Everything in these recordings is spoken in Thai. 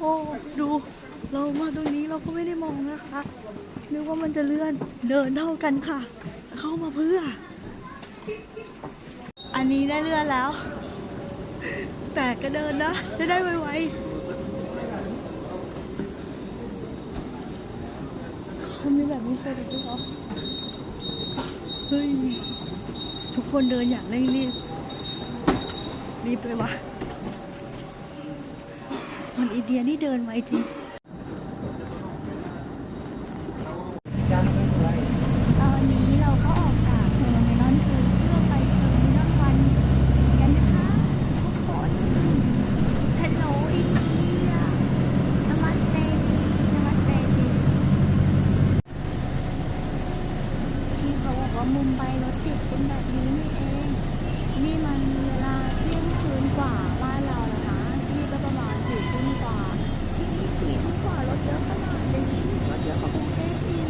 โอ้ดู เรามาตรงนี้เราก็ไม่ได้มองนะคะนึกว่ามันจะเลื่อนเดินเท่ากันค่ะ เข้ามาเพื่อ อันนี้ได้เลื่อนแล้ว แต่ก็เดินนะ จะได้ไวๆเขามีแบบนี้เสด็จด้วยเหรอเฮ้ยทุกคนเดินอย่างเร่งรีบรีบเลยวะ มันอีเดียนี่เดินไวจริงตอนนี้เราก็ออกจากเทอร์มินอลทูเพื่อไปเทอร์มินอลวันกันนะคะทุกคนฮัลโหลอินเดียนามัสเตนามัสเตที่เขาบอกว่ามุมไบรถติดเป็นแบบนี้นี่เอง นี่มันเวลาเที่ยงคืนกว่าบ้านเรา กว่าที่นี่สี่ทุ่มกว่ารถเยอะขนาดนี้รถเยอะกว่ากรุงเทพอีก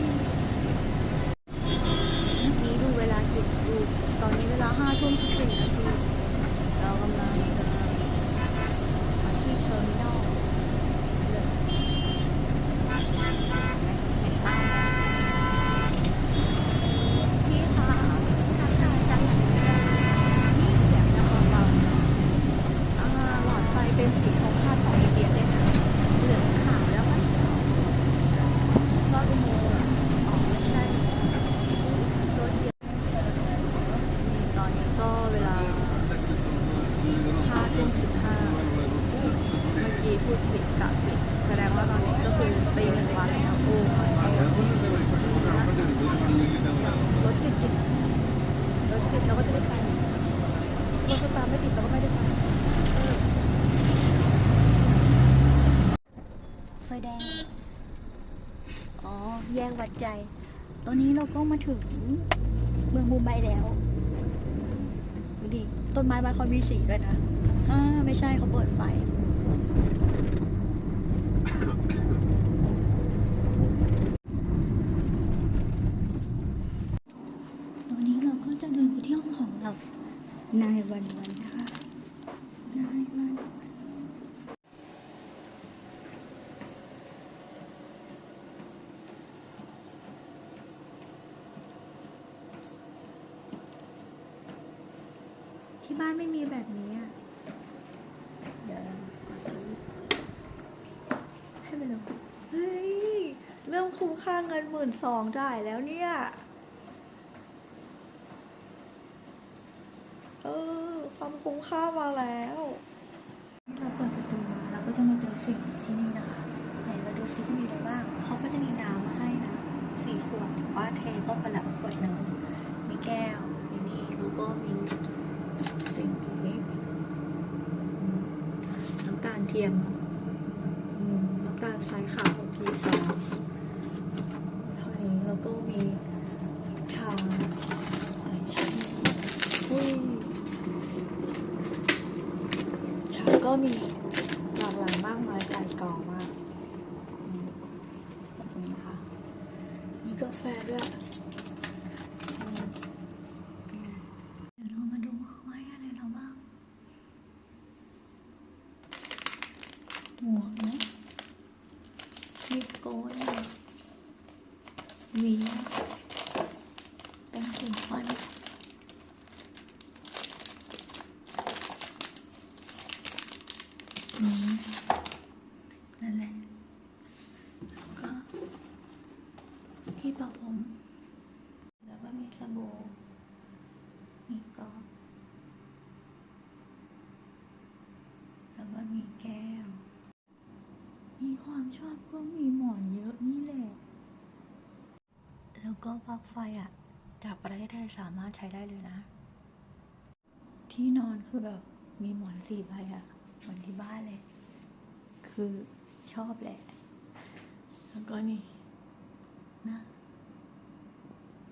เมื่อกี้ดูเวลาเก็บดูตอนนี้เวลาห้าทุ่มสิบสี่นาทีเรากำลังจะมาที่เทอร์มินอลเลยพี่คะทักทายกันนี่เสียงจะเบาๆนะอ่าหลอดไฟเป็นสีของชาติของอินเดียเลยนะเหลืองขาวแล้วก็เขียวรอดอุโมงค์อะอ๋อไม่ใช่ รถเยอะตอนนี้ก็เวลา ห้าทุ่มสิบห้าเมื่อกี้พูดผิดกะผิดแสดงว่าตอนนี้ก็คือตีหนึ่งวันแล้วโอ้ยรถติดติดรถติดเราก็จะได้ไปรถสตาร์ไม่ติดเราก็ไม่ได้ไปไฟแดง อ๋อ แยกวัดใจ ตอนนี้เราก็มาถึงเมืองมุมไบแล้วดูดิต้นไม้บานเขามีสีด้วยนะ อ่าไม่ใช่เขาเปิดไฟ ตอนนี้เราก็จะเดินไปที่ห้องของเรา นายวันวันค่ะ นายวันวันที่บ้านไม่มีแบบนี้อะ เดี๋ยวเรากดซื้อให้ไป เลยเฮ้ย เริ่มคุ้มค่าเงินหมื่นสองจ่ายแล้วเนี่ย เออ ความคุ้มค่ามาแล้วเราเปิดประตูมาเราก็จะมาเจอสิ่งที่นี่นะคะไหนมาดูซิจะมีอะไรบ้างเขาก็จะมีน้ำมาให้นะสี่ขวดว่าเทต้มไปล้วขวดหนึ่งมีแก้วมีนี่แล้วก็มีสิ่งนี้น้ำตาลเทียม น้ำตาลทรายขาของพีซองเท่านี้แล้วก็มีชาอะไรชาอุ้ยชาก็มีหลากหลายมากมายไก่กองมากอืมแบบนี้นะคะ มีกาแฟด้วยอืม เดี๋ยวเรามาดูว่าเขาให้อะไรเราบ้าง หมวกนะ มีโกนมีเป็นสีฟันอืมนั่นแหละแล้วก็ที่ปะผม แล้วก็มีสบู่มีกอแล้วก็มีแก้ว มีความชอบก็มีหมอนเยอะนี่แหละ แล้วก็ปลั๊กไฟอะ จากประเทศไทยสามารถใช้ได้เลยนะ ที่นอนคือแบบมีหมอนสี่ใบอะเหมือนที่บ้านเลย คือชอบแหละ แล้วก็นี่นะ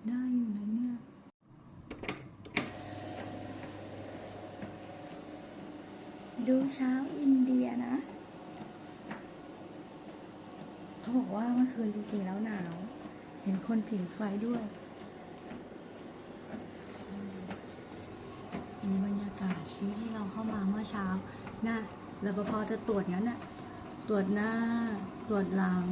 ได้อยู่นะเนี่ยดูเช้าอินเดียนะ เขาบอกว่าเมื่อคืนจริงๆแล้วหนาว เห็นคนผิงไฟด้วย มีบรรยากาศที่ที่เราเข้ามาเมื่อเช้านะรปภจะตรวจงั้นน่ะ ตรวจหน้า ตรวจหลัง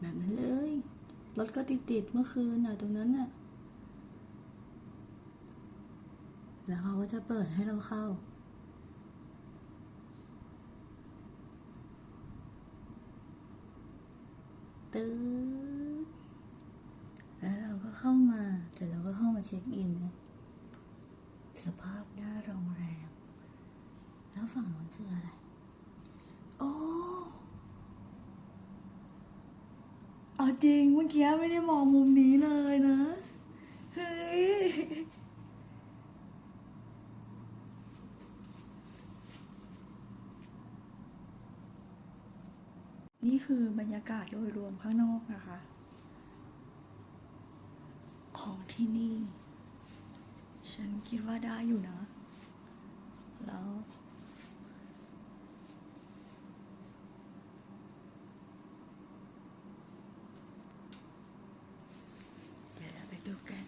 แบบนั้นเลย รถก็ติดติดๆเมื่อคืนน่ะตรงนั้นน่ะ แล้ว เขาก็จะเปิดให้เราเข้าตืดแล้วเราก็เข้ามาเสร็จแล้วก็เข้ามาเช็คอินนะสภาพหน้าโรงแรม แล้วฝั่งนู้นคืออะไร โอ้เอาจริงเมื่อกี้ไม่ได้มองมุมนี้เลยนะ เฮ้ย คือบรรยากาศโดยรวมข้างนอกนะคะ ของที่นี่ ฉันคิดว่าได้อยู่นะ แล้ว เดี๋ยวเราไปดูกัน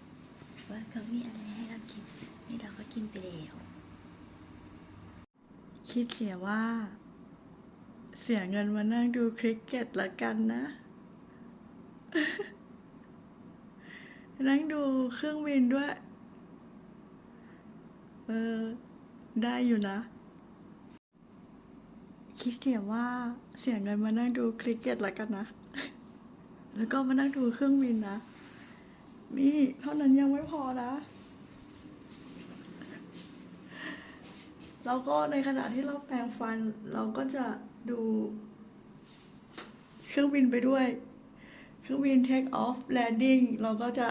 ว่าเขามีอะไรให้เรากิน นี่เราก็กินไปแล้ว คิดเสียว่า เสียเงินมานั่งดูคริกเก็ตละกันนะ นั่งดูเครื่องบินด้วย เออ ได้อยู่นะ คิดเสียว่าเสียเงินมานั่งดูคริกเก็ตละกันนะ แล้วก็มานั่งดูเครื่องบินนะ นี่เท่านั้นยังไม่พอนะ แล้วก็ในขณะที่เราแปรงฟัน เราก็จะดูเครื่องบินไปด้วย เครื่องบินเทคออฟแลนดิ้งเราก็จะ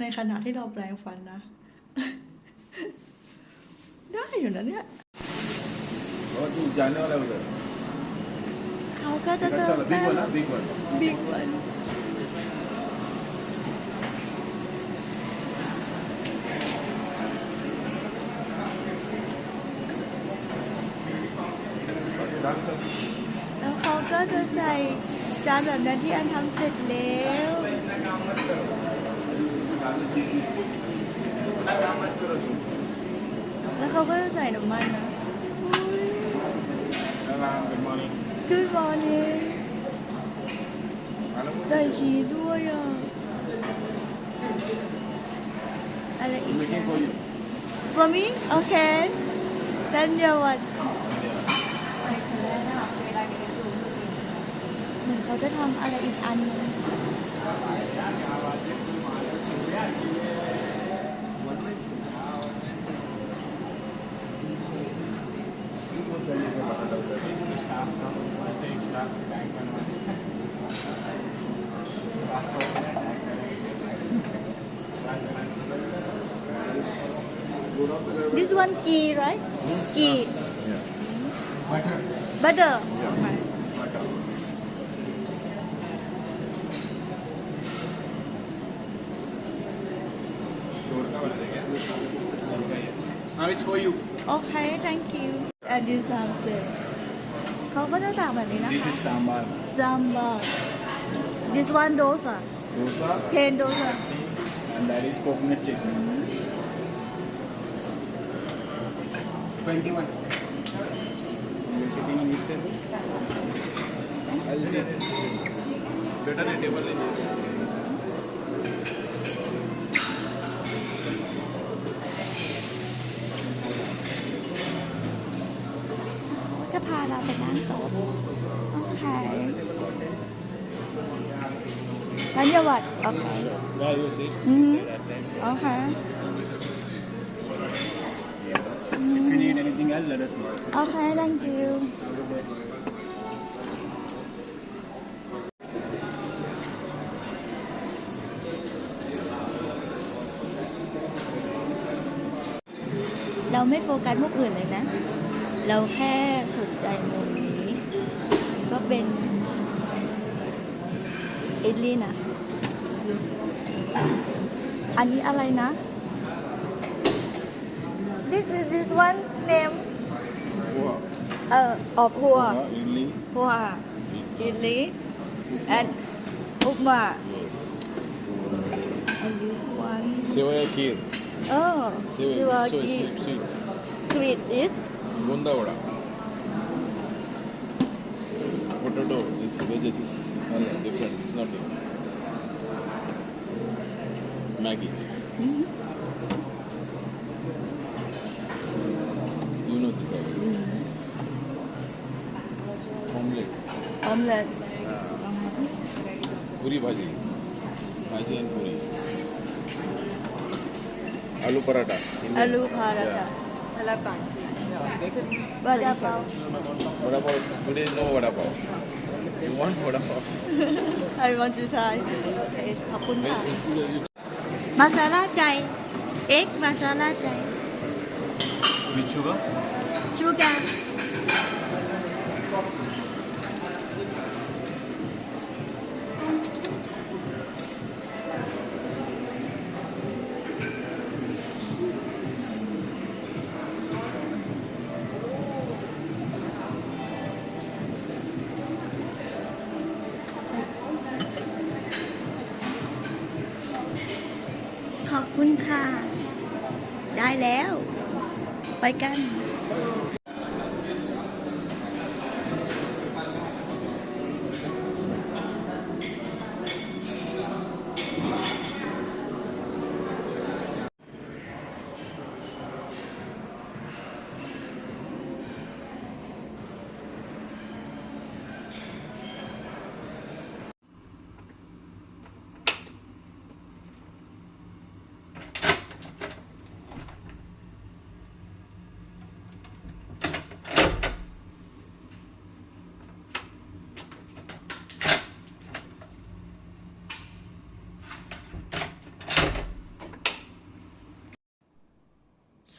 ในขณะที่เราแปลงฟันนะ ได้อยู่นะเนี่ยเขาก็จะเจอ big one big one แล้วเขาก็จะใส่จานแบบนั้นที่อันทำเสร็จแล้วแล้วเขาก็จะใส่น้ำมันนะขึ้นมอนี่ใส่ชีด้วยอะอะไรอีกนะ For me? Okay. Then you what? เหมือนเขาจะทำอะไรอีกอันหนึง This one ghee, right? Ghee. yeah butter Butter. yeah butter now it's for you Okay, thank you. And this one too. เขาก็จะสั่งแบบนี้นะคะ this is sambar Sambar. This one dosa. dosa Plain dosa. and that is coconut chutney 21 you're sitting in this table I'll take better than table แล้วเดี๋ยววัดโอเค where you sit Mhm. Say that side โอเค if you need anything else let us know โอเค thank you Have a good day. เราไม่โฟกัสมุกอื่นเลยนะ เราแค่สนใจมุมนี้ ก็เป็นอิตลีนะ อันนี้อะไรนะ this is this one name Poha. เอ่อออบหัว Poha, idli. หัวอิตลี and อุกมา and this one Sevaya kheer. เออ Sev, ชิวา so กิ sweet, sweet. สวีทอิส Gonda vada. Potato is veggies is all different. It's not different. Maggi. You know this already. Omelette. ออมเล็ต Puri bhaji. Bhaji and puri. Aloo paratha. Indian. อาลูพาราตา Yeah. อาลาปังบาดาเปา Vada pav. Today no vada pav. You want vada pav? I want to try โอ เคขอบคุณ ไปกัน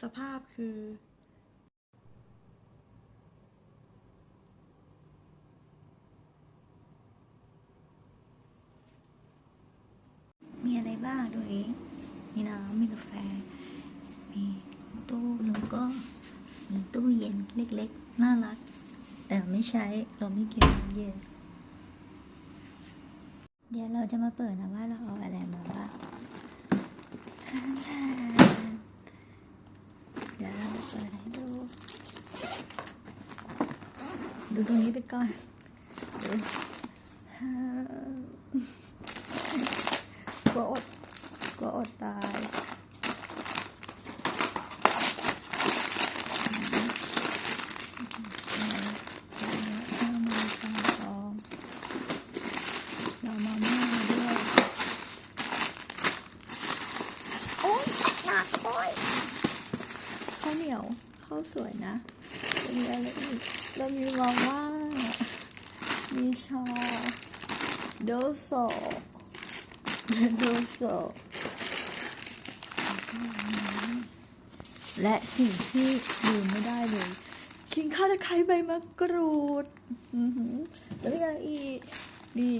สภาพคือ มีอะไรบ้างตรงนี้มีน้ำมีกาแฟ มีตู้แล้วก็มีตู้เย็นเล็กๆ น่ารัก แต่ไม่ใช้เราไม่กินน้ำเย็น เดี๋ยวเราจะมาเปิดนะว่าเราเอาอะไรมาบ้าง ดี๋ยวเปิดให้ดู ดูตรงนี้ไปก่อนดูกลัวอดกลัวอดตายเอามาทำฟองเรามาม่าด้วย โอ๊ยหนักโอ๊ยข้าวเหนียวข้าวสวยนะจะ มีอะไรอีกเรามีมาม่า มีชา โดโซโดโซและสิ่งที่ลืมไม่ได้เลยขิงข้าวตะไคร้ใบมะกรูดอือหือแล้วมีอะไรอีกนี่